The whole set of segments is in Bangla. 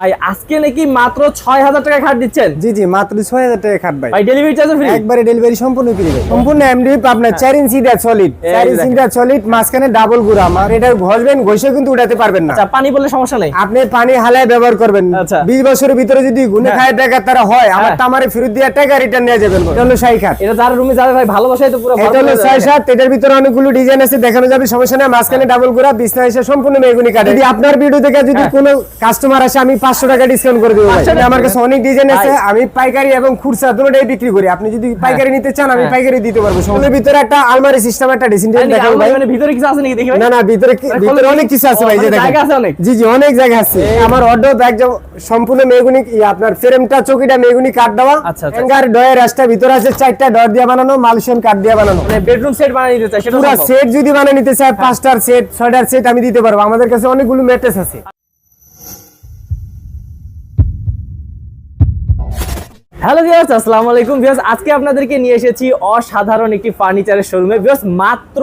ভাই আজকে নাকি মাত্র ছয় হাজার টাকা খাট দিচ্ছেন? জি জি মাত্র ছয় হাজার টাকা খাট ভাই। ভাই ডেলিভারি চার্জ ফ্রি একবারে ডেলিভারি সম্পূর্ণ ফ্রি ভাই। সম্পূর্ণ এমডিএফ আপনার ইঞ্চি দেয় সলিড ইঞ্চি দেয় সলিড মাঝখানে ডাবল গুড়া। এটা ঘষবেন ঘষে কিন্তু উঠাতে পারবেন না। আচ্ছা পানি সমস্যা নেই। আপনি পানি হালায় ব্যবহার করবেন। আচ্ছা। বিশ বছরের ভিতরে যদি গুনে হ্যাঁ। খায় টাকা তারা হয় আমার হ্যাঁ। তামারে ফেরত দিয়ে টাকা রিটার্ন নিয়ে যাবেন এটা হলো খাট। এটা যার রুমে যাবে ভাই তো পুরো এটা হলো হয়ে এটার ভিতরে অনেকগুলো ডিজাইন আছে দেখানো যাবে সমস্যা নেই। মাঝখানে ডাবল গুড়া বিছনা সম্পূর্ণ মেগুনি কাটে। যদি আপনার ভিডিও থেকে যদি হ্যাঁ। কোনো কাস্টমার আসে আমি পাঁচশো টাকা ডিসকাউন্ট করে দেবো ভাই। 500 টাকা আমার কাছে অনেক ডিজাইন আছে। আমি পাইকারি এবং খুচরা দুটোটাই বিক্রি করি। আপনি যদি পাইকারি নিতে চান আমি হ্যাঁ। পাইকারি দিতে পারব। সমস্যার ভিতরে একটা আলমারি সিস্টেম একটা দেখাবো ভাই। মানে ভিতরে কিছু আছে নাকি দেখি না না ভিতরে মানে ভিতরে অনেক কিছু আছে ভাই যে মানে জায়গা আছে অনেক? জি জি অনেক জায়গা আছে। আমার অর্ডার একদম সম্পূর্ণ মেগুনি আপনার ফ্রেমটা চকিটা মেগুনি কাঠ দেওয়া। আচ্ছা, আচ্ছা। হ্যাঙ্গার ডয়ের রাস্তা ভিতরে আছে চারটা ডর দিয়ে বানানো মালসিয়ান কাঠ দিয়ে বানানো। মানে বেডরুম সেট বানিয়ে দিতে চাই সেটা পুরো সেট যদি বানিয়ে নিতে চায় পাঁচটার সেট ছয়টার সেট আমি দিতে পারব। আমাদের কাছে অনেকগুলো ম্যাট্রেস আছে। হ্যালো ভিউয়ার্স আসসালামু আলাইকুম ভিউয়ার্স আজকে আপনাদেরকে নিয়ে এসেছি অসাধারণ একটি ফার্নিচারের শোরুমে ভিউয়ার্স মাত্র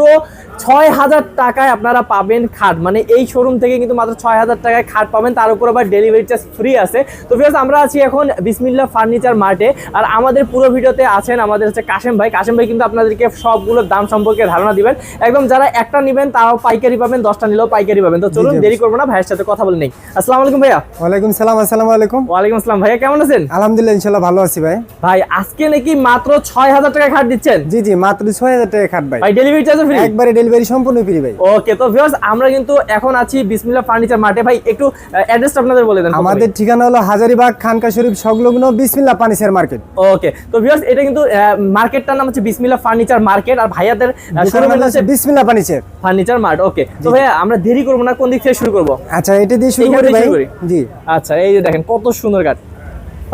ছয় হাজার টাকায় আপনারা পাবেন খাট। মানে এই শোরুম থেকে কিন্তু মাত্র ছয় হাজার টাকায় খাট পাবেন। তার উপর আবার ডেলিভারি চার্জ ফ্রি আছে। তো ভিউয়ার্স আমরা আছি এখন বিসমিল্লা ফার্নিচার মার্টে আর আমাদের পুরো ভিডিওতে আছেন আমাদের হচ্ছে কাশেম ভাই। কাশেম ভাই কিন্তু আপনাদেরকে সবগুলো দাম সম্পর্কে ধারণা দিবেন। একদম যারা একটা নেবেন তারাও পাইকারি পাবেন দশটা নিলেও পাইকারি পাবেন। তো চলুন। দেরি করব না ভাইয়ের সাথে কথা বলে নেই। আসসালামু আলাইকুম ভাইয়া। ওয়ালাইকুম সালাম আসসালামু আলাইকুম। ওয়ালাইকুম আসসালাম ভাইয়া কেমন আছেন? আলহামদুলিল্লাহ ইনশাল্লাহ ভালো আছি ভাই। ভাই আজকে নাকি মাত্র ছয় হাজার টাকা খাট দিচ্ছেন? জি জি মাত্র ছয় হাজার টাকা খাট ভাই। ভাই ডেলিভারি চার্জ ফ্রি একবারে ডেলিভারি সম্পূর্ণ ফ্রি ভাই। ওকে তো ভিউয়ার্স আমরা কিন্তু এখন আছি বিসমিল্লাহ ফার্নিচার মার্টে ভাই একটু অ্যাড্রেসটা আপনাদের বলে দেন আমাদের ঠিকানা হলো হাজারিবাগ খানকা শরীফ সংলগ্ন বিসমিল্লা পানিসের মার্কেট। ওকে তো ভিউয়ার্স এটা কিন্তু মার্কেটটার নাম হচ্ছে বিসমিল্লাহ ফার্নিচার মার্কেট। আর ভাইয়াদের শোরুমের হচ্ছে বিসমিল্লা পানিসের ফার্নিচার। মার্ট ওকে তো ভাই আমরা দেরি করব না কোন দিক থেকে শুরু করব? আচ্ছা এটা দিয়ে শুরু করি ভাই। জি। আচ্ছা এই যে দেখেন কত সুন্দর কাঠ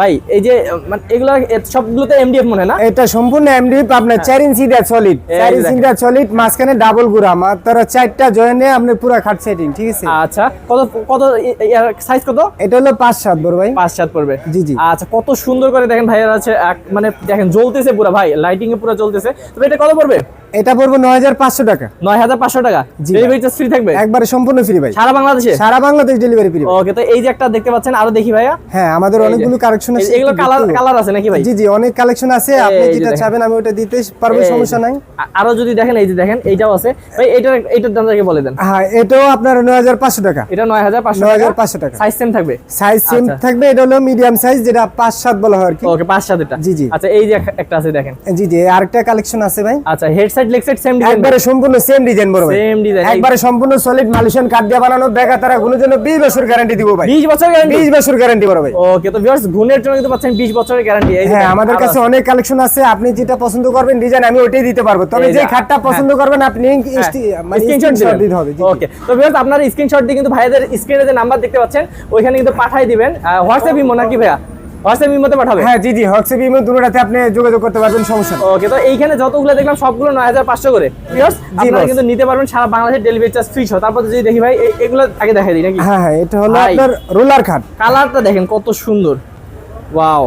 ভাই এই যে মানে এগুলো সবগুলোতে এমডিএফ মনে হয় না? এটা সম্পূর্ণ এমডিএফ আপনার চার ইঞ্চি দেয় সলিড হ্যাঁ। চার ইঞ্চি দেখেন। দেয় সলিড মাঝখানে ডাবল গুড়া। মাত্র চারটা জয়েন্টে আপনি পুরো খাট সেটিং ঠিক আছে? আচ্ছা কত কত সাইজ কত? এটা হলো পাঁচ সাত বড় ভাই। পাঁচ সাত পড়বে। জি, জি। আচ্ছা কত সুন্দর করে দেখেন ভাইয়ার আছে এক- মানে দেখেন জ্বলতেছে পুরো ভাই লাইটিং এ পুরো জ্বলতেছে। তবে এটা কত পড়বে? এটা পড়ব নয় পাঁচশো টাকা। নয় হাজার পাঁচশো টাকা? ডেলিভারি চার্জ ফ্রি থাকবে? একবারে সম্পূর্ণ ফ্রি ভাই সারা বাংলাদেশে? সারা বাংলাদেশ ডেলিভারি ফ্রি ওকে তো এই যে একটা দেখতে পাচ্ছেন আরও দেখি ভাইয়া। হ্যাঁ আমাদের অনেকগুলো কালেকশন আছে এগুলো কালার কালার আছে নাকি ভাই? জি জি অনেক কালেকশন আছে আপনি যেটা চাবেন আমি ওটা দিতে পারব সমস্যা নাই। আরও যদি দেখেন এই যে দেখেন এইটাও আছে। ভাই এইটার এইটার দামটাকে বলে দেন। হ্যাঁ এটাও আপনার নয় হাজার পাঁচশো টাকা। এটা নয় হাজার পাঁচশো নয় টাকা। সাইজ সেম থাকবে? সাইজ সেম আচ্ছা। থাকবে এটা হলো মিডিয়াম সাইজ যেটা পাঁচ সাত বলা হয় আর কি। ওকে পাঁচ সাত এটা। জি, জি। আচ্ছা এই যে একটা আছে দেখেন। জি জি আরেকটা কালেকশন আছে ভাই। আচ্ছা head side leg side same design একবারে সম্পূর্ণ সেম ডিজাইন বড় ভাই। সেম ডিজাইন একবারে সম্পূর্ণ সলিড মালয়েশিয়ান কাঠ দিয়ে বানানো বেকা তারা গুলোর জন্য 20 বছর গ্যারান্টি দিব ভাই। 20 বছর গ্যারান্টি 20 বছর গ্যারান্টি বড় ভাই। ওকে তো ভিউয়ার্স গুণের জন্য কিন্তু পাচ্ছেন 20 বছরের গ্যারান্টি এই হ্যাঁ আমাদের কাছে অনেক কালেকশন আছে আপনি যেটা পছন্দ করবেন ডিজাইন আমি ওইটাই দিতে পারব। তবে যে খাটটা পছন্দ করবেন আপনি মানে স্ক্রিনশট দিতে হবে। ওকে তো ভিউয়ার্স আপনার স্ক্রিনশট দিয়ে কিন্তু ভাইদের স্ক্রিনে যে নাম্বার দেখতে পাচ্ছেন ওইখানে কিন্তু পাঠিয়ে দিবেন। হোয়াটসঅ্যাপ ইমো নাকি ভাইয়া? হোয়াটসঅ্যাপ ইমোতে পাঠাবে? হ্যাঁ জি জি হোয়াটসঅ্যাপ ইমো দুটোটাতে আপনি যোগাযোগ করতে পারবেন সমস্যা নেই। ওকে তো এইখানে যতগুলো দেখলাম সবগুলো নয় হাজার পাঁচশো করে। ভিউয়ার্স আপনারা কিন্তু নিতে পারবেন সারা বাংলাদেশের ডেলিভারি চার্জ ফ্রি সহ। তারপর যদি দেখি ভাই এগুলো আগে দেখাই দিই নাকি? হ্যাঁ হ্যাঁ এটা হলো আপনার রোলার খাট কালারটা দেখেন কত সুন্দর। ওয়াও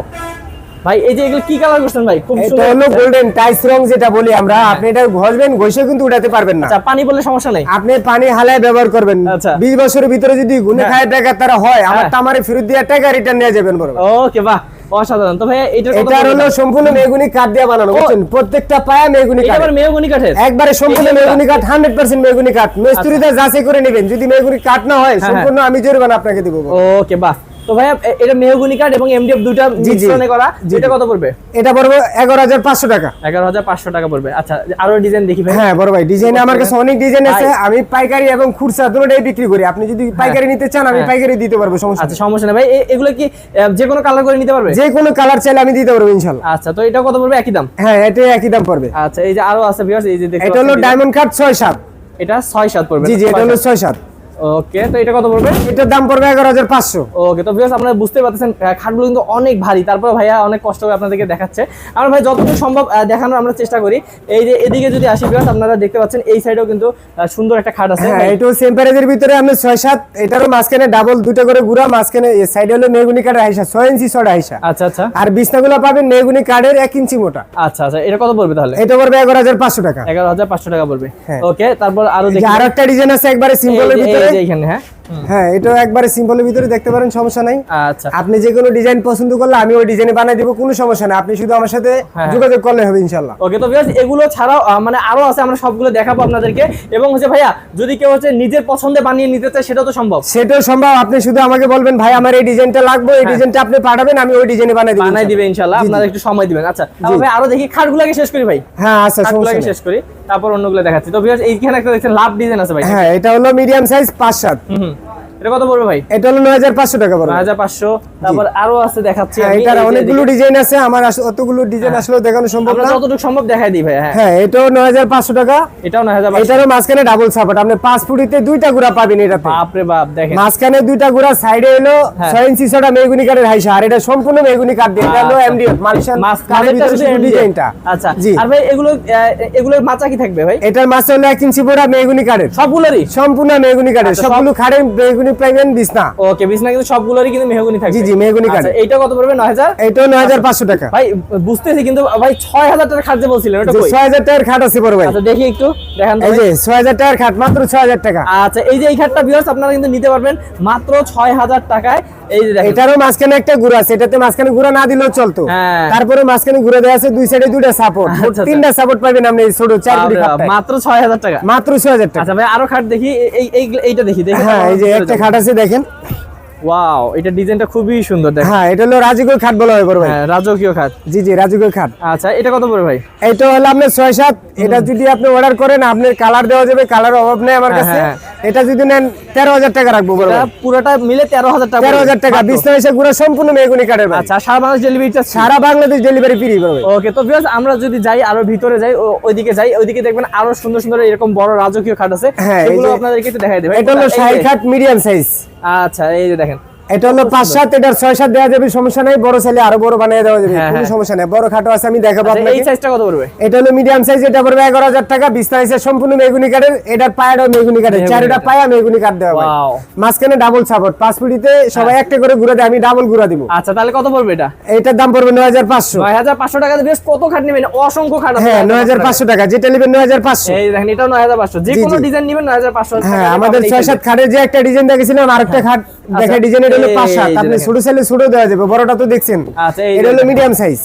ভাই এই যে এগুলো কি কালার করছেন ভাই? খুব এটা হলো গোল্ডেন টাইস রং যেটা বলি আমরা। আপনি এটা ঘষবেন ঘষে কিন্তু উঠাতে পারবেন না। আচ্ছা পানি বললে সমস্যা নেই। আপনি পানি হালায় ব্যবহার করবেন। আচ্ছা। বিশ বছরের ভিতরে যদি গুনে হ্যাঁ। খায় টাকা তারা হয়। আমার হ্যাঁ। তামারে ফেরত দিয়ে টাকা রিটার্ন নিয়ে যাবেন ওকে বাহ অসাধারণ। তো ভাই এটা এটা হলো সম্পূর্ণ মেগুনি কাঠ দিয়ে বানানো বুঝছেন? প্রত্যেকটা পায়া মেগুনি কাঠ কাঠের। একবারে সম্পূর্ণ? মেগুনি কাঠ। হান্ড্রেড পার্সেন্ট মেগুনি কাঠ। যাচাই করে নেবেন। যদি মেগুনি কাঠ না হয় হ্যাঁ, সম্পূর্ণ আমি জরিমানা আপনাকে দিব ওকে বাহ। তো ভাইয়া এটা মেহগুনি এবং এমডিএফ দুইটা। মিশ্রণে করা জি, এটা কত পড়বে? এটা পড়বে এগারো হাজার পাঁচশো টাকা। এগারো হাজার পাঁচশো টাকা পড়বে। আচ্ছা আরও ডিজাইন দেখি ভাই হ্যাঁ বড় ভাই ডিজাইন আমার কাছে অনেক ডিজাইন আছে। আমি পাইকারি এবং খুচরা দুটোটাই বিক্রি করি। আপনি যদি পাইকারি নিতে চান আমি হ্যাঁ। পাইকারি দিতে পারব সমস্যা আচ্ছা সমস্যা নেই ভাই। এগুলো কি যে কোনো কালার করে নিতে পারবে? যে কোনো কালার চাইলে আমি দিতে পারব ইনশাল্লাহ আচ্ছা তো এটা কত পড়বে? একই দাম? হ্যাঁ এটা একই দাম পড়বে। আচ্ছা এই যে আরও আছে ভিউয়ার্স এই যে এটা হলো ডায়মন্ড কাঠ ছয় সাত। এটা ছয় সাত পড়বে। জি জি এটা হলো ছয় সাত। ওকে তো এটা কত পড়বে? এটার দাম পড়বে এগারো হাজার পাঁচশো। ওকে তো ভিউয়ার্স আপনারা বুঝতে পারতেছেন খাটগুলো কিন্তু অনেক ভারী। তারপরে ভাইয়া অনেক কষ্ট করে আপনাদেরকে দেখাচ্ছে। আমরা ভাই যতটুকু সম্ভব দেখানোর আমরা চেষ্টা করি। এই যে এদিকে যদি আসি ভিউয়ার্স আপনারা দেখতে পাচ্ছেন এই সাইডেও কিন্তু সুন্দর একটা খাট আছে। হ্যাঁ এটাও সেম প্যারেজের ভিতরে আপনি ছয় সাত এটারও মাঝখানে ডাবল দুটো করে গুড়া মাঝখানে সাইডে হলো মেগুনি কাঠের হাইসা ছয় ইঞ্চি ছড়া হাইসা। আচ্ছা আচ্ছা। আর বিছনাগুলো পাবেন মেগুনি কাঠের এক ইঞ্চি মোটা। আচ্ছা আচ্ছা এটা কত পড়বে তাহলে? এটা পড়বে এগারো হাজার পাঁচশো টাকা। এগারো হাজার পাঁচশো টাকা পড়বে। হ্যাঁ। ওকে তারপর আরও আরও একটা ডিজাইন আছে একবারে সিম্পলের যে- এই যে এইখানে হ্যাঁ? হ্যাঁ এটাও একবারে সিম্পলের ভিতরে দেখতে পারেন সমস্যা নাই। আচ্ছা। আপনি যে কোনো ডিজাইন পছন্দ করলে আমি ওই ডিজাইনে বানাই দিব কোনো সমস্যা নাই। আপনি শুধু আমার সাথে হ্যাঁ। যোগাযোগ করলে হবে ইনশাল্লাহ ওকে তো ভিউয়ার্স এগুলো ছাড়াও মানে আরও আছে আমরা সবগুলো দেখাবো আপনাদেরকে। এবং হচ্ছে ভাইয়া যদি কেউ হচ্ছে নিজের পছন্দে বানিয়ে নিতে চায় সেটাও তো সম্ভব। সেটাও সম্ভব। আপনি শুধু আমাকে বলবেন ভাই আমার এই ডিজাইনটা লাগবে এই ডিজাইনটা আপনি পাঠাবেন আমি ওই ডিজাইনে বানাই দিব হ্যাঁ। বানাই দিবে ইনশাল্লাহ আপনারা একটু সময় দিবেন। আচ্ছা ভাই আরও দেখি খাটগুলোকে শেষ করি ভাই? হ্যাঁ আচ্ছা খাটগুলোকে শেষ করি। তারপর অন্যগুলো দেখাচ্ছি। তো ভিউয়ার্স এইখানে একটা দেখছেন লাভ ডিজাইন আছে ভাই। হ্যাঁ এটা হলো মিডিয়াম সাইজ পাঁচ সাত। হুম হুম। এটা কত পড়বে ভাই? এটা হলো নয় হাজার পাঁচশো টাকা পড়বে। হাজার পাঁচশো। তারপর আরও আছে দেখাচ্ছি এটার অনেকগুলো ডিজাইন আছে আমার অতগুলো ডিজাইন আসলে দেখানো সম্ভব না। যতটুকু সম্ভব দেখাই দিই ভাই হ্যাঁ। এটাও নয় হাজার পাঁচশো টাকা। এটাও নয় হাজার এটারও মাঝখানে ডাবল সাপোর্ট আপনি পাঁচ ফুটিতে দুইটা গুড়া পাবেন এটাতে। বাপরে বাপ দেখেন। মাঝখানে দুইটা গুড়া সাইডে হলো। ইঞ্চি ছটা মেগুনি কাঠের হাইসা। আর এটা সম্পূর্ণ মেগুনি কাঠ দিয়ে। এটা হলো আচ্ছা। মালয়েশিয়ান কাঠের ভিতরে শুধু শুধু MDF ডিজাইনটা। আচ্ছা। আর ভাই এগুলো আহ, এগুলোর মাচা কি থাকবে ভাই? এটার হলো ইঞ্চি মেগুনি কাঠের। সবগুলোরই? সম্পূর্ণ মেগুনি কাঠের। আচ্ছা, সব- সবগুলো খাড়ের মেগুনি পাইবেন বিছনা। ওকে বিছনা কিন্তু সবগুলোরই কিন্তু মেহগুনি থাকবে। জি, জি, মেহগনি আচ্ছা, কাঠের। কত পড়বে? 9000 এটাও নয় পাঁচশো টাকা। ভাই বুঝতেছি কিন্তু ভাই 6000 খাট যে বলছিলেন ওটা কই? ছয় হাজার টাকার খাট আছে আচ্ছা দেখি একটু দেখেন এই যে টাকার খাট মাত্র ছয় হাজার টাকা। আচ্ছা এই যে এই খাটটা ভিউয়ার্স আপনারা কিন্তু নিতে পারবেন মাত্র 6000 টাকায় এটারও মাঝখানে একটা গুড়া আছে এটাতে মাঝখানে গুড়া না দিলেও চলতো। তারপরে মাঝখানে গুড়া দেওয়া আছে দুই সাইডে দুইটা সাপোর্ট। তিনটা সাপোর্ট পাবেন আপনি ছোট চার ফুটি বাপরে বাপ, খাটটায়। মাত্র 6000 টাকা? মাত্র ছয় হাজার টাকা। আচ্ছা ভাই আরও খাট দেখি এই এই এইটা দেখি দেখি। হ্যাঁ এই যে একটা খাট আছে দেখেন। ওয়াও এটা ডিজাইনটা খুবই সুন্দর দেখেন। হ্যাঁ এটা হলো রাজকীয় খাট বলা হয় বড় ভাই। হ্যাঁ রাজকীয় খাট। জি জি রাজকীয় খাট। আচ্ছা এটা কত পড়বে ভাই? এটা হলো আপনার ছয় সাত। এটা যদি আপনি অর্ডার করেন আপনার কালার দেওয়া যাবে কালার অভাব নেই আমার হ্যাঁ, কাছে। হ্যাঁ। এটা যদি নেন তেরো হাজার টাকা রাখব পুরোটা মিলে 13000 টাকা তেরো হাজার টাকা বিশ এসে গুড়া সম্পূর্ণ মেগুনি কাঠের আচ্ছা সারা বাংলাদেশ ডেলিভারি সারা বাংলাদেশ ডেলিভারি ফ্রি পাবে ওকে তো বিকজ আমরা যদি যাই আরও ভিতরে যাই ওইদিকে যাই ওইদিকে দেখবেন আরও সুন্দর সুন্দর এরকম বড় রাজকীয় খাট আছে। সেগুলো এগুলো আপনাদেরকে একটু দেখাই দেবে এটা হলো সাইড খাট মিডিয়াম সাইজ আচ্ছা এই যে দেখেন। এটা হলো পাঁচ সাত এটার ছয় সাত দেওয়া যাবে সমস্যা নাই। বড় চাইলে আরও বড় বানিয়ে দেওয়া যাবে হ্যাঁ, কোনো হ্যাঁ। সমস্যা নাই। বড় খাটো আছে আমি দেখাবো আচ্ছা, এই সাইজটা কত পড়বে? এটা হলো মিডিয়াম সাইজ এটা পড়বে এগারো হাজার টাকা। বিছনা এসে সম্পূর্ণ মেগুনি কাঠের এটার পায়াটাও মেগুনি কাঠের। চারটা পায়া মেগুনি কাঠ দেওয়া হয়। মাঝখানে ডাবল সাপোর্ট পাঁচ ফুটিতে সবাই একটা করে ঘুরে দেয় আমি ডাবল ঘুরা দিব। আচ্ছা তাহলে কত পড়বে এটা? এটার দাম পড়বে নয় হাজার পাঁচশো। নয় হাজার পাঁচশো টাকা বেশ কত খাট নেবেন? অসংখ্য খাট হ্যাঁ নয় হাজার পাঁচশো টাকা। যেটা নেবেন নয় হাজার পাঁচশো। এই দেখেন এটাও নয় হাজার পাঁচশো। যে কোনো ডিজাইন নেবেন নয় হাজার পাঁচশো। হ্যাঁ আমাদের ছয় সাত খাটের যে একটা ডিজাইন দেখেছিলাম আর একটা খাট দেখা ডিজাইন এটা হলো পাশা আপনি দেখেন। ছোট সাইজে ছোট দেওয়া যাবে বড়টা তো দেখছেন। আচ্ছা, এটা হলো মিডিয়াম সাইজ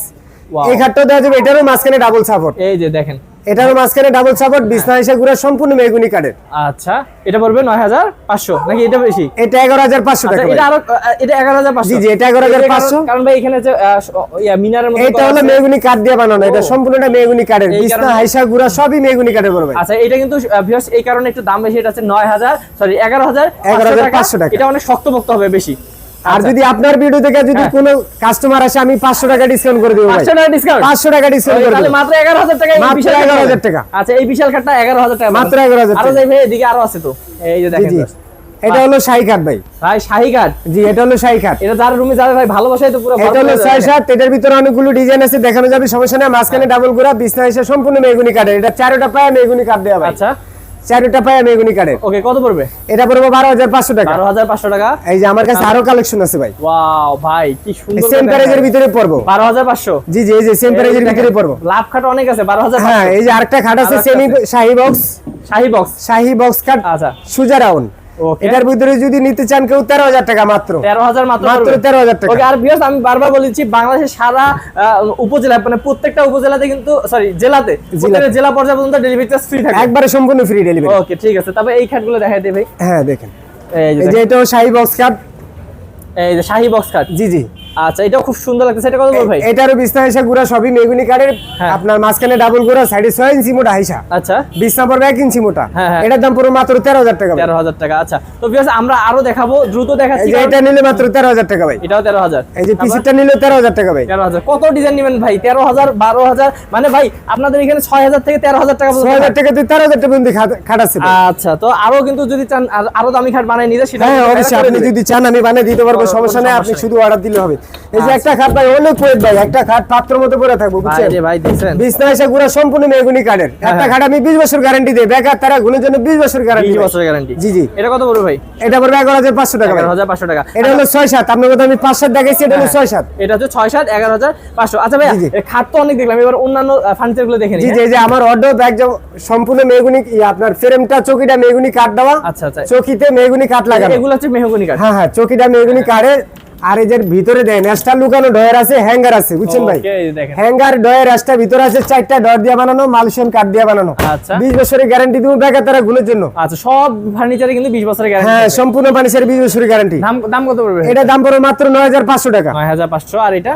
এই খাটটা দেওয়া যাবে এটারও মাঝখানে ডাবল সাপোর্ট এই যে দেখেন। এটারও মাঝখানে ডাবল সাপোর্ট বিছনা এসে ঘুরে সম্পূর্ণ মেগুনি কাঠের। আচ্ছা এটা পড়বে নয় হাজার পাঁচশো নাকি এটা বেশি? এটা এগারো হাজার পাঁচশো টাকা এটা ভাই। আরও আহ, এটা এগারো হাজার পাঁচশো? জি, জি, এটা 11,500 কারণ- ভাই এখানে যে ইয়া, মিনারের মতো এটা হলো মেগুনি কাঠ দিয়ে বানানো এটা। সম্পূর্ণটা মেগুনি কাঠের। বিছনা হাইসা সবই মেগুনি কাঠের আচ্ছা এটা কিন্তু ভিউয়ার্স এই কারণে একটু দাম বেশি এটা হচ্ছে নয় হাজার সরি এগারো হাজার 11,500 টাকা। এটা অনেক শক্তপোক্ত হবে বেশি। আর যদি আপনার ভিডিও থেকে যদি হ্যাঁ। কোনো কাস্টমার আসে আমি পাঁচশো টাকা ডিসকাউন্ট করে দেবো পাঁচশো টাকা ডিসকাউন্ট পাঁচশো টাকা ডিসকাউন্ট করে তাহলে মাত্র এগারো হাজার টাকা এই বিশাল 11,000 টাকা। আচ্ছা এই বিশাল টাকা মাত্র পাবেন। 11,000 টাকা। ভাই এদিকে আরও আছে তো। এই যে দেখেন এটা হলো শাহী কাঠ ভাই। ভাই শাহি কাঠ জি এটা হলো শাহী কাঠ এটা যার রুমে যাবে ভাই ভালোবাসাই তো পুরো এটা হলো ভরপুর ছয় সাত এটার ভিতরে অনেকগুলো ডিজাইন আছে দেখানো যাবে সমস্যা নেই। মাঝখানে ডাবল গুড়া বিছনা এসে সম্পূর্ণ মেগুনি কাঠের এটা চারোটা পায়া মেগুনি কাঠ দেওয়া ভাই। আচ্ছা। চারোটা পায়া মেগুনি কাঠের। ওকে কত পড়বে? এটা পড়বে বারো হাজার পাঁচশো টাকা। বারো হাজার পাঁচশো টাকা? এই যে আমার কাছে আরও কালেকশন আছে ভাই। ওয়াও ভাই কি সুন্দর সেম প্যারেজের ভিতরে পড়ব। বারো হাজার পাঁচশো? জি জি এই যে সেম প্যারেজের ভিতরে পড়ব। লাভ খাট অনেক আছে বারো হাজার হ্যাঁ এই যে আরেকটা খাট আছে সেমি শাহি বক্স শাহি বক্স শাহি বক্স কাট আচ্ছা। সুজা রাউন্ড। এটার ভিতরে যদি নিতে চান কেউ তেরো হাজার টাকা মাত্র। তেরো হাজার মাত্র মাত্র পড়বে। 13,000 টাকা। আর বিয়াস আমি বারবার বলেছি বাংলাদেশের সারা উপজেলা মানে প্রত্যেকটা উপজেলাতে কিন্তু সরি জেলাতে জেলা পর্যায়ে পর্যন্ত ডেলিভারি চার্জ ফ্রি থাকে। একবারে সম্পূর্ণ ফ্রি ডেলিভারি ওকে ঠিক আছে। তবে এই খাটগুলো দেখাই দেবে হ্যাঁ দেখেন। এই যে এটা শাহী বক্স খাট এই যে শাহি বক্স খাট জি জি। আচ্ছা এটাও খুব সুন্দর লাগতেছে। এটা কত ভাই? এটারও বিছনা হাইসা গুড়া সবই মেগুনি কাঠের। হ্যাঁ। আপনার মাঝখানে ডাবল গুড়া সাইডে ছয় ইঞ্চি মোটা হাইসা। আচ্ছা। বিছনা পড়বে এক ইঞ্চি মোটা। হ্যাঁ, হ্যাঁ। এটার দাম পড়বে মাত্র তেরো হাজার টাকা ভাই। তেরো হাজার টাকা আচ্ছা। তো বিয়াস আমরা আরও দেখাবো দ্রুত দেখাচ্ছি এটা নিলে মাত্র তেরো হাজার টাকা ভাই। এটাও তেরো হাজার। এই যে পিসিটা নিলে তেরো হাজার টাকা ভাই। তেরো হাজার। কত ডিজাইন নেবেন ভাই? তেরো হাজার বারো হাজার? মানে ভাই আপনাদের এখানে ছয় হাজার থেকে তেরো হাজার টাকা ছয় পর্যন্ত হাজার টাকা তুই তেরো হাজার টাকা পর্যন্ত খাট- খাটাচ্ছে আচ্ছা তো আরও কিন্তু যদি চান আর- দামি খাট বানাই নিতে সেটা হ্যাঁ অবশ্যই। আপনি যদি চান আমি বানিয়ে দিতে পারব সমস্যা নেই। আপনি শুধু অর্ডার দিলে হবে। এই যে একটা খাট ভাই অনেক ওয়েট ভাই একটা খাট পাত্র মতো পরে থাকব বুঝছেন? ভাই দেখছেন বিছনা এসে গুড়া সম্পূর্ণ মেগুনি কাঠের। একটা হ্যাঁ। খাট আমি বিশ বছর গ্যারান্টি দিই বেকার তারা গুণের জন্য বিশ বছর গ্যারান্টি 20 বছরের গ্যারান্টি জি জি। এটা কত পড়বে ভাই? এটা পড়বে এগারো হাজার পাঁচশো টাকা 11500 টাকা। এটা হলো ছয় সাত আপনার কথা আমি পাঁচ সাত দেখাইছি এটা হলো হ্যাঁ। ছয় সাত। এটা হচ্ছে ছয় সাত এগারো হাজার পাঁচশো। আচ্ছা ভাইয়া জি, জি। এ খাট তো অনেক দেখলাম এবার অন্যান্য ফার্নিচারগুলো দেখে জি হ্যাঁ? জি যে আমার অর্ডার একদম সম্পূর্ণ মেগুনি আপনার ফ্রেমটা চকিটা মেগুনি কাঠ দেওয়া আচ্ছা আচ্ছা। চকিতে মেগুনি কাঠ লাগানো। এগুলো হচ্ছে মেহগনি কাঠ। হ্যাঁ হ্যাঁ চকিটা মেগুনি কাঠের আর এই যে ভিতরে দেন এক্সট্রা লুকানো ডয়ার আছে হ্যাঙ্গার আছে বুঝছেন ভাই? হ্যাঙ্গার ডয়ার এক্সট্রা ভিতরে আছে চারটা ডর দিয়ে বানানো মালয়েশিয়ান কাঠ দিয়ে বানানো। আচ্ছা। বিশ বছরের গ্যারান্টি দিব তারা গুলোর জন্য। আচ্ছা সব ফার্নিচারে কিন্তু বিশ বছরের হ্যাঁ সম্পূর্ণ মানুষের বিশ বছরের গ্যারান্টি দাম দাম কত পড়বে? এটা দাম পড়বে মাত্র নয় হাজার পাঁচশো টাকা। নয় হাজার পাঁচশো আর এটা?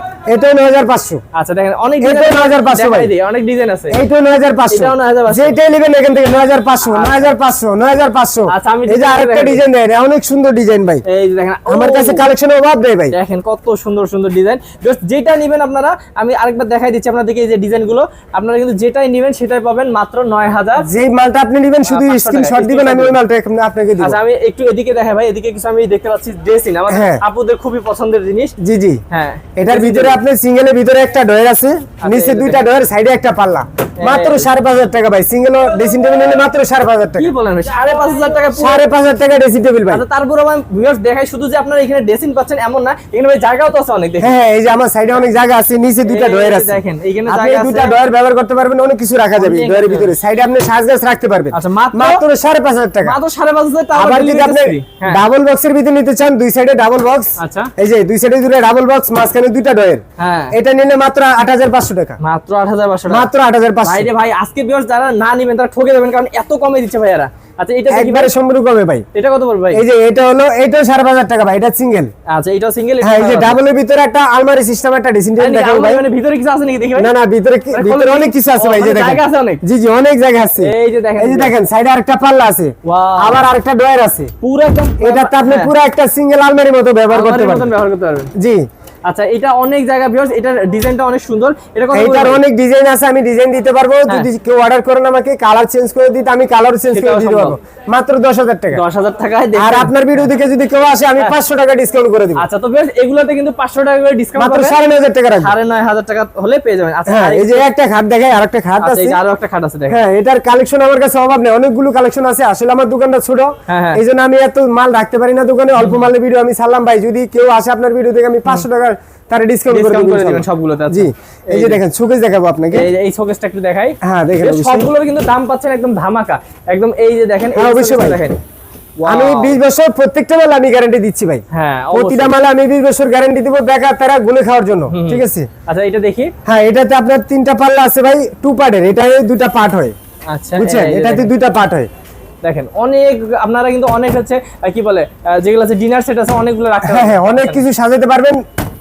হাজার পাঁচশো। আচ্ছা দেখেন অনেক এটাও ডিজাইন 9500 ভাই। অনেক ডিজাইন আছে। এইটাও নয় হাজার পাঁচশো। এটাও 9500 যেটাই নেবেন এখান থেকে নয় হাজার পাঁচশো নয় হাজার পাঁচশো নয় হাজার পাঁচশো। আচ্ছা, আমি এই যে আরেকটা ডিজাইন দেন অনেক সুন্দর ডিজাইন ভাই। এই দেখেন আমার কাছে কালেকশন অভাব নেই ভাই দেখেন কত সুন্দর সুন্দর ডিজাইন জাস্ট যেটা নেবেন আপনারা আমি আরেকবার দেখাই দিচ্ছি আপনাদেরকে এই যে ডিজাইনগুলো আপনারা কিন্তু যেটাই নেবেন সেটাই পাবেন মাত্র নয় হাজার যেই মালটা আপনি নেবেন শুধু স্ক্রিনশট দিবেন আমি ওই মালটা এখন আপনাকে দিব। আচ্ছা আমি একটু এদিকে দেখাই ভাই এদিকে কিছু আমি দেখতে পাচ্ছি ড্রেসিং আমাদের হ্যাঁ। আপুদের খুবই পছন্দের জিনিস। জি জি। হ্যাঁ। এটার ভিতরে আপনার সিঙ্গেলের ভিতরে একটা ডয়ার আছে নিচে এই দুইটা ডয়ার সাইডে একটা পাল্লা। মাত্র সাড়ে পাঁচ হাজার টাকা ভাই সিঙ্গেল ড্রেসিং টেবিল নিলে মাত্র সাড়ে পাঁচ হাজার টাকা। কি বলেন ভাই সাড়ে পাঁচ হাজার টাকা সাড়ে পাঁচ হাজার টাকা ড্রেসিং টেবিল ভাই। আচ্ছা তারপর আমার ভিউয়ার্স দেখাই শুধু যে আপনারা এখানে ড্রেসিং পাচ্ছেন এমন না এখানে ভাই জায়গাও তো আছে অনেক হ্যাঁ এই যে আমার সাইডে অনেক জায়গা আছে নিচে দুইটা ডয়ার আছে। দেখেন, এইখানে আপনি দুইটা ডয়ার ব্যবহার করতে পারবেন অনেক কিছু রাখা যাবে ডয়ারের ভিতরে। সাইডে আপনি সাজ রাখতে পারবেন। আচ্ছা, মাত্র- টাকা। মাত্র টাকা আবার যদি আপনি হ্যাঁ। ডাবল বক্সের ভিতরে নিতে চান দুই সাইডে ডাবল বক্স আচ্ছা। এই যে দুই সাইডে দুটো ডাবল বক্স মাঝখানে দুইটা ডয়ের হ্যাঁ। এটা নিলে মাত্র আট হাজার পাঁচশো টাকা। মাত্র আট হাজার পাঁচশো টাকা। মাত্র আট হাজার পাঁচশো। ভাই রে ভাই আজকে যারা না নেবেন তারা ঠকে যাবেন কারণ এত কমে দিচ্ছে ভাইয়ারা। আচ্ছা এটা একবারে সম্পূর্ণ কমে ভাই। এটা কত পড়বে ভাই? এই যে এটা হলো এটাও সাড়ে পাঁচ হাজার টাকা ভাই এটা সিঙ্গেল আচ্ছা এটা সিঙ্গেল হ্যাঁ এই যে ডাবলের ভিতরে একটা আলমারি সিস্টেম একটা ড্রেসিং টেবিল দেখাবো ভাই। মানে ভিতরে কিছু আছে নাকি দেখি ভাই? না না ভিতরে ভিতরে অনেক কিছু আছে ভাই যে দেখেন। জায়গা আছে অনেক। জি জি অনেক জায়গা আছে। এই যে দেখেন এই যে দেখেন সাইডে আরেকটা পাল্লা আছে। আবার আরেকটা ডয়ার আছে। পুরো আপনি হ্যাঁ, পুরো একটা সিঙ্গেল আলমারির মতো ব্যবহার করতে আলমারির ব্যবহার করতে পারবেন। জি। আচ্ছা এটা অনেক জায়গা ভিউয়ার্স এটার ডিজাইনটা অনেক সুন্দর। এটা পড়বে? অনেক ডিজাইন আছে আমি ডিজাইন দিতে পারব। হ্যাঁ। যদি কেউ অর্ডার করেন আমাকে কালার চেঞ্জ করে দিতে আমি কালার চেঞ্জ করে দিতে পারব। মাত্র দশ হাজার টাকা। দশ হাজার টাকায় আর আপনার ভিডিও দেখে যদি কেউ আসে আমি পাঁচশো টাকা ডিসকাউন্ট করে দিব। আচ্ছা তো বেশ এগুলোতে কিন্তু পাঁচশো টাকা করে ডিসকাউন্ট মাত্র পাবে সাড়ে নয় হাজার টাকা রাখব। সাড়ে নয় হাজার টাকা হলে পেয়ে যাবেন। আচ্ছা হ্যাঁ এই যে একটা খাট দেখাই আর একটা খাট আচ্ছা, আছে। এই যে আরও একটা খাট আছে দেখেন। হ্যাঁ এটার কালেকশন আমার কাছে অভাব নেই। অনেকগুলো কালেকশন আছে। আসলে আমার দোকানটা ছোট। হ্যাঁ, হ্যাঁ। এই জন্য আমি এত মাল রাখতে পারি না দোকানে। অল্প মালের ভিডিও আমি ছাড়লাম। ভাই যদি কেউ আসে আপনার ভিডিও দেখে আমি পাঁচশো টাকা তার ডিসকাউন্ট করে দিবেন সবগুলোতে আচ্ছা। জি এই এই যে দেখেন শোকেস দেখাবো আপনাকে। এই এই শোকেসটা একটু দেখাই। হ্যাঁ দেখেন সবগুলোর কিন্তু দাম পাচ্ছেন একদম ধামাকা। একদম এই যে দেখেন এই হ্যাঁ, অবশ্যই দেখেন। আমি Wow! বিশ বছর প্রত্যেকটা মাল আমি গ্যারান্টি দিচ্ছি ভাই। হ্যাঁ প্রতিটা। মালে আমি বিশ বছর গ্যারান্টি দিব বেকার তারা গুলে খাওয়ার জন্য ঠিক আছে? আচ্ছা এটা দেখি। হ্যাঁ এটাতে আপনার তিনটা পাল্লা আছে ভাই টু পার্টের এটা দুটা পার্ট হয়। আচ্ছা বুঝছেন? এটাতে দুইটা পার্ট হয়। দেখেন অনেক আপনারা কিন্তু অনেক হচ্ছে কি বলে যেগুলো আছে ডিনার সেট আছে অনেকগুলো রাখতে হ্যাঁ হ্যাঁ অনেক কিছু সাজাতে পারবেন।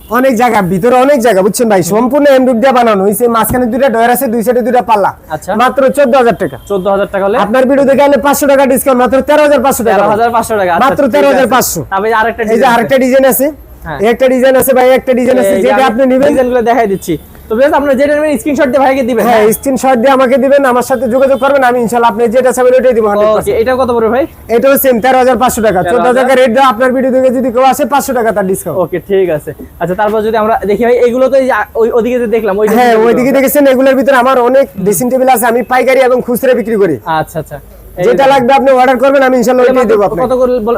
অনেক জায়গা ভিতরে অনেক জায়গা বুঝছেন ভাই? সম্পূর্ণ এমডুক দিয়ে বানানো হয়েছে মাঝখানে দুইটা ডয়ার আছে দুই সাইডে দুইটা পাল্লা। আচ্ছা। মাত্র চোদ্দ হাজার টাকা। চোদ্দ হাজার টাকা হলে? আপনার ভিডিও দেখে আলে পাঁচশো টাকা ডিসকাউন্ট মাত্র তেরো হাজার পাঁচশো টাকা। হাজার পাঁচশো টাকা আচ্ছা, মাত্র তেরো হাজার পাঁচশো। আরেকটা এই যে আরেকটা ডিজাইন আছে। হ্যাঁ। একটা ডিজাইন আছে ভাই একটা ডিজাইন আছে যেটা আপনি নেবেন। ডিজাইনগুলো দেখাই দিচ্ছি। তো বেশ আপনারা যেটা নেবেন স্ক্রিনশট দিয়ে ভাইকে দিবেন হ্যাঁ স্ক্রিনশট দিয়ে আমাকে দিবেন আমার সাথে যোগাযোগ করবেন আমি ইনশাল্লাহ আপনি যেটা ওইটাই দিব ওকে এটা কত পড়বে ভাই? এটাও সেম তেরো হাজার পাঁচশো টাকা। চোদ্দ হাজার? টাকা রেট আপনার ভিডিও দেখে যদি কেউ আসে পাঁচশো টাকা তার ডিসকাউন্ট ওকে ঠিক আছে। আচ্ছা তারপর যদি আমরা দেখি ভাই এগুলো তো ওই ওদিকে যে দেখলাম ওই হ্যাঁ ওইদিকে দেখেছেন এগুলোর ভিতরে আমার অনেক ড্রেসিং টেবিল আছে আমি পাইকারি এবং খুচরা বিক্রি করি। আচ্ছা আচ্ছা। যেটা লাগবে আপনি অর্ডার করবেন আমি ইনশাল্লাহ এটা ওইটাই দেবো আপনাকে। কত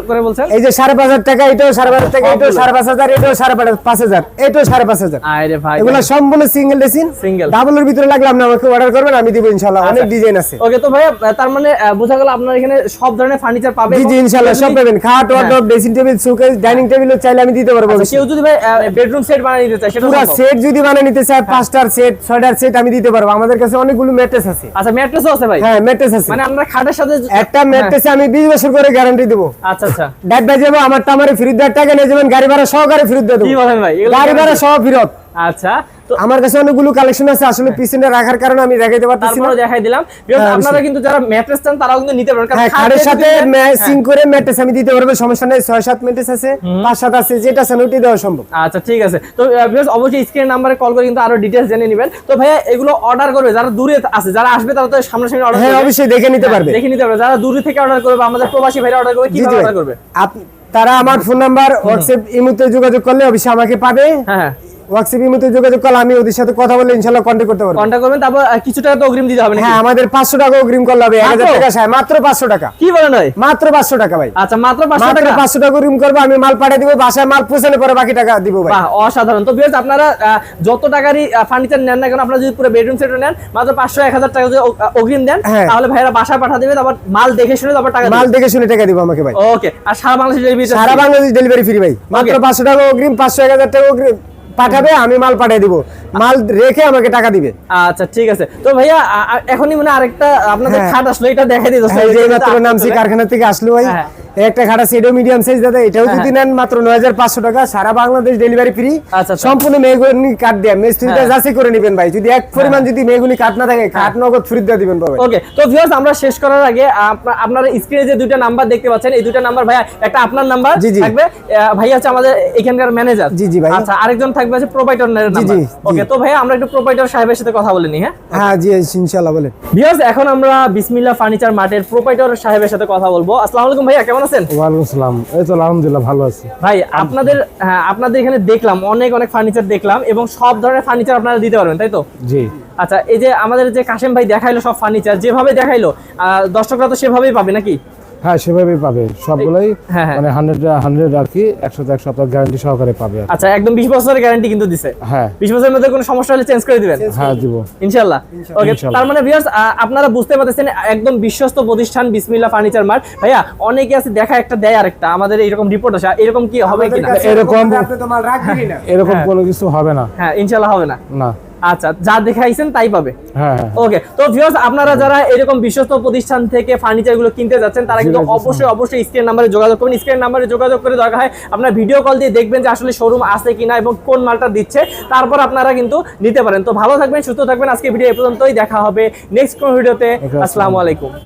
করে বলছেন? এই যে সাড়ে পাঁচ হাজার টাকা এটাও সাড়ে পাঁচ হাজার টাকা এটাও সবগুলো? সাড়ে পাঁচ হাজার এটাও সাড়ে পাঁচ- পাঁচ হাজার এটাও সাড়ে পাঁচ হাজার। আরে ভাই। এগুলো সম্পূর্ণ সিঙ্গেল ড্রেসিং Single। ডাবলের ভিতরে লাগলে আপনি আমাকে অর্ডার করবেন আমি দিব ইনশাল্লাহ অনেক ডিজাইন আছে। ওকে তো ভাই তার মানে বোঝা গেল আপনার এখানে সব ধরনের ফার্নিচার পাবেন। জি জি ইনশাল্লাহ সব পাবেন। খাট wardrobe dressing table showcase dining table চাইলে আমি দিতে পারব আচ্ছা, কেউ যদি ভাই বেডরুম সেট বানিয়ে নিতে চায় সেটা পুরো সেট যদি বানিয়ে নিতে চায় পাঁচটার সেট ছয়টার সেট আমি দিতে পারব। আমাদের কাছে অনেকগুলো ম্যাট্রেস আছে। আচ্ছা ম্যাট্রেসও আছে ভাই? হ্যাঁ ম্যাট্রেস আছে। মানে আমরা খাটের সাথে একটা ম্যাট্রেসে আমি বিশ বছর করে গ্যারান্টি দেব। আচ্ছা আচ্ছা। ডাট বাই যাব আমার টামারে ফেরত দেওয়ার টাকা নিয়ে যাবেন গাড়ি ভাড়া সহকারে ফেরত দিয়ে কি দেবো বলেন ভাই? গাড়ি ভাড়া সহ ফেরত। আচ্ছা তো আমার কাছে অনেকগুলো কালেকশন আছে আসলে পিছনে রাখার কারণে আমি দেখাইতে পারতেছি না। দেখাই দিলাম। হ্যাঁ, আপনারা কিন্তু যারা ম্যাট্রেস চান তারাও কিন্তু নিতে পারেন কারণ হ্যাঁ খাটের সাথে সিং করে ম্যাট্রেস আমি দিতে পারব সমস্যা নেই ছয় সাত ম্যাট্রেস আছে পাঁচ সাত আছে যেটা দেওয়া সম্ভব। আচ্ছা ঠিক আছে। তো ভিউয়ার্স অবশ্যই স্ক্রিন নাম্বারে কল করে কিন্তু আরও ডিটেইলস জেনে নেবেন। তো ভাইয়া এগুলো অর্ডার করবে যারা দূরে আছে যারা আসবে তারা তো সামনাসামনি অর্ডার হ্যাঁ অবশ্যই দেখে নিতে পারবে। দেখে নিতে পারবে। যারা দূরে থেকে অর্ডার করবে আমাদের প্রবাসী ভাইরা অর্ডার করবে কীভাবে অর্ডার করবে? আপ- তারা আমার ফোন নাম্বার হোয়াটসঅ্যাপ ইমুতে যোগাযোগ করলে অবশ্যই আমাকে পাবে। হ্যাঁ। হোয়াটসঅ্যাপ ইমুতে যোগাযোগ করলে আমি ওদের সাথে কথা বলে ইনশাল্লাহ কন্ট্যাক্ট করতে পারব। কন্ট্যাক্ট করবেন তারপর কিছু টাকা তো অগ্রিম দিতে হবে হ্যাঁ আমাদের পাঁচশো টাকা অগ্রিম করলে হবে এক হাজার মাত্র? টাকা সায় মাত্র পাঁচশো টাকা। কি বলেন ভাই? মাত্র পাঁচশো টাকা ভাই। আচ্ছা মাত্র পাঁচশো মাত্র টাকা? পাঁচশো টাকা অগ্রিম করব আমি মাল পাঠিয়ে দিব বাসায় মাল পৌঁছানোর পরে বাকি টাকা দিব ভাই। বাহ অসাধারণ। তো বিয়ার্স আপনারা যত টাকারই ফার্নিচার নেন না কেন আপনারা যদি পুরো বেডরুম সেট নেন মাত্র পাঁচশো এক হাজার টাকা যদি অগ্রিম দেন হ্যাঁ। তাহলে ভাইরা বাসায় পাঠা দেবে তারপর মাল দেখে শুনে তারপর টাকা মাল দেখে শুনে টাকা দিব আমাকে ভাই। ওকে আর সারা বাংলাদেশে ডেলিভারি সারা বাংলাদেশ ডেলিভারি ফ্রি ভাই। মাত্র পাঁচশো টাকা অগ্রিম পাঁচশো এক হাজার টাকা অগ্রিম। পাঠাবে আমি মাল পাঠিয়ে দিব। মাল রেখে আমাকে টাকা দিবে। আচ্ছা ঠিক আছে। তো ভাইয়া আ- আ- এখনই মানে আরেকটা আপনাদের হ্যাঁ। খাট আসলো এটা দেখাই দিতে হ্যাঁ, যে মাত্র নামছি কারখানা থেকে আসলো ভাই। হ্যাঁ। এই একটা খাটা সেটাও মিডিয়াম সাইজ দাদা এটাও যদি নেন মাত্র নয় হাজার পাঁচশো টাকা সারা বাংলাদেশ ডেলিভারি ফ্রি আচ্ছা, আচ্ছা। সম্পূর্ণ কাট দেয়া মিস্ত্রিটা হ্যাঁ। যাচাই করে নেবেন ভাই। যদি এক পরিমাণ যদি কাট না থাকে কাট নগদ ফ্রি দিয়ে দিবেন ভাই ওকে তো ভিউয়ার্স আমরা শেষ করার আগে আপনা- আপনারা স্ক্রিনে যে দুইটা নাম্বার দেখতে পাচ্ছেন এই দুইটা নাম্বার ভাইয়া একটা আপনার নাম্বার। থাকবে। ভাইয়া হচ্ছে আমাদের এখানকার ম্যানেজার জি, জি, ভাইয়া। আচ্ছা আরেকজন থাকবে প্রোপাইটর নাম্বার ওকে তো ভাইয়া আমরা একটু প্রোপাইটর সাহেবের সাথে কথা বলে নিই হ্যাঁ? হ্যাঁ জি ইনশাআল্লাহ বলেন। ভিউয়ার্স এখন আমরা বিসমিল্লাহ ফার্নিচার মার্টের প্রোপাইটর সাহেবের সাথে কথা বলব। আসসালামু আলাইকুম ভাইয়া কেমন আছেন? ওয়ালাইকুম আসসালাম। এই তো আলহামদুলিল্লাহ ভালো আছি। ভাই আপনাদের হ্যাঁ, আপনাদের এখানে দেখলাম অনেক অনেক ফার্নিচার দেখলাম এবং সব ধরনের ফার্নিচার আপনারা দিতে পারবেন তাই তো? জি। আচ্ছা এই যে আমাদের যে কাশেম ভাই দেখাইলো সব ফার্নিচার যেভাবে দেখাইলো আহ, দর্শকরা তো সেভাবেই পাবে নাকি? হ্যাঁ সেভাবেই পাবে। সবগুলোই হ্যাঁ, হ্যাঁ। মানে হান্ড্রেড হান্ড্রেড আর কি একশো এক সপ্তাহ গ্যারান্টি সহকারে পাবে আচ্ছা একদম বিশ বছরের গ্যারান্টি কিন্তু দিছে। হ্যাঁ। বিশ বছরের মধ্যে কোনো সমস্যা হলে চেঞ্জ করে দিবেন। হ্যাঁ দিব। ইনশাল্লাহ ওকে তার মানে ভিউয়ার্স আপনারা বুঝতে পারতেছেন একদম বিশ্বস্ত প্রতিষ্ঠান বিসমিল্লাহ ফার্নিচার মার্ট। ভাইয়া অনেকে আছে দেখা একটা দেয় আরেকটা। আমাদের এরকম রিপোর্ট আসে। এরকম কি হবে কিনা? এরকম- আপনি তো মাল রাখবেনই না। এরকম কোনো কিছু হবে না। হ্যাঁ ইনশাল্লাহ হবে না। না। আচ্ছা যা দেখাইছেন তাই পাবে। হ্যাঁ হ্যাঁ। ওকে তো ভিউয়ার্স আপনারা যারা এরকম বিশ্বস্ত প্রতিষ্ঠান থেকে ফার্নিচারগুলো কিনতে যাচ্ছেন তারা কিন্তু অবশ্যই অবশ্যই স্ক্রিন নাম্বারে যোগাযোগ করবেন। স্ক্রিন নাম্বারে যোগাযোগ করে দরকার হয় আপনার ভিডিও কল দিয়ে দেখবেন যে আসলে শোরুম আছে কিনা এবং কোন মালটা দিচ্ছে। তারপর আপনারা কিন্তু নিতে পারেন। তো ভালো থাকবেন সুস্থ থাকবেন। আজকে ভিডিও এ পর্যন্তই। দেখা হবে নেক্সট কোন ভিডিওতে আসসালামু আলাইকুম।